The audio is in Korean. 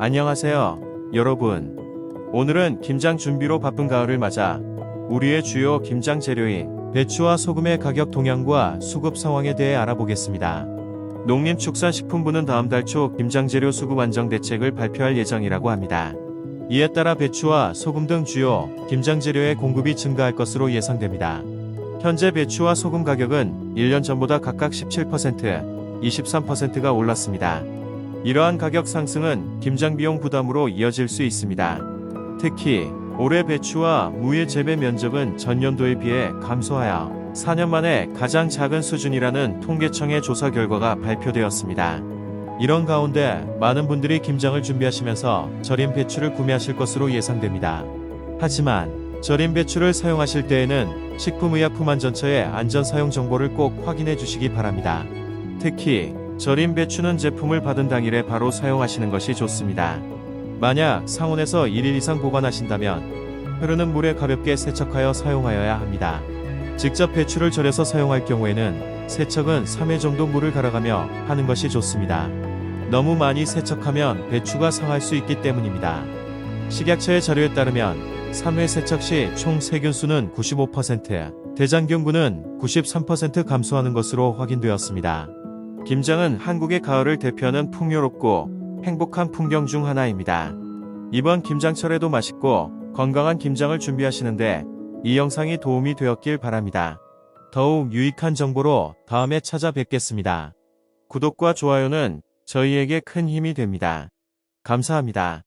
안녕하세요, 여러분. 오늘은 김장 준비로 바쁜 가을을 맞아 우리의 주요 김장 재료인 배추와 소금의 가격 동향과 수급 상황에 대해 알아보겠습니다. 농림축산식품부는 다음 달 초 김장 재료 수급 안정 대책을 발표할 예정이라고 합니다. 이에 따라 배추와 소금 등 주요 김장 재료의 공급이 증가할 것으로 예상됩니다. 현재 배추와 소금 가격은 1년 전보다 각각 17%, 23%가 올랐습니다. 이러한 가격 상승은 김장 비용 부담으로 이어질 수 있습니다. 특히 올해 배추와 무의 재배 면적은 전년도에 비해 감소하여 4년 만에 가장 작은 수준이라는 통계청의 조사 결과가 발표되었습니다. 이런 가운데 많은 분들이 김장을 준비하시면서 절임 배추를 구매하실 것으로 예상됩니다. 하지만 절임 배추를 사용하실 때에는 식품의약품안전처의 안전 사용 정보를 꼭 확인해 주시기 바랍니다. 특히 절임 배추는 제품을 받은 당일에 바로 사용하시는 것이 좋습니다. 만약 상온에서 1일 이상 보관하신다면 흐르는 물에 가볍게 세척하여 사용하여야 합니다. 직접 배추를 절여서 사용할 경우에는 세척은 3회 정도 물을 갈아가며 하는 것이 좋습니다. 너무 많이 세척하면 배추가 상할 수 있기 때문입니다. 식약처의 자료에 따르면 3회 세척 시 총 세균수는 95%, 대장균군은 93% 감소하는 것으로 확인되었습니다. 김장은 한국의 가을을 대표하는 풍요롭고 행복한 풍경 중 하나입니다. 이번 김장철에도 맛있고 건강한 김장을 준비하시는데 이 영상이 도움이 되었길 바랍니다. 더욱 유익한 정보로 다음에 찾아뵙겠습니다. 구독과 좋아요는 저희에게 큰 힘이 됩니다. 감사합니다.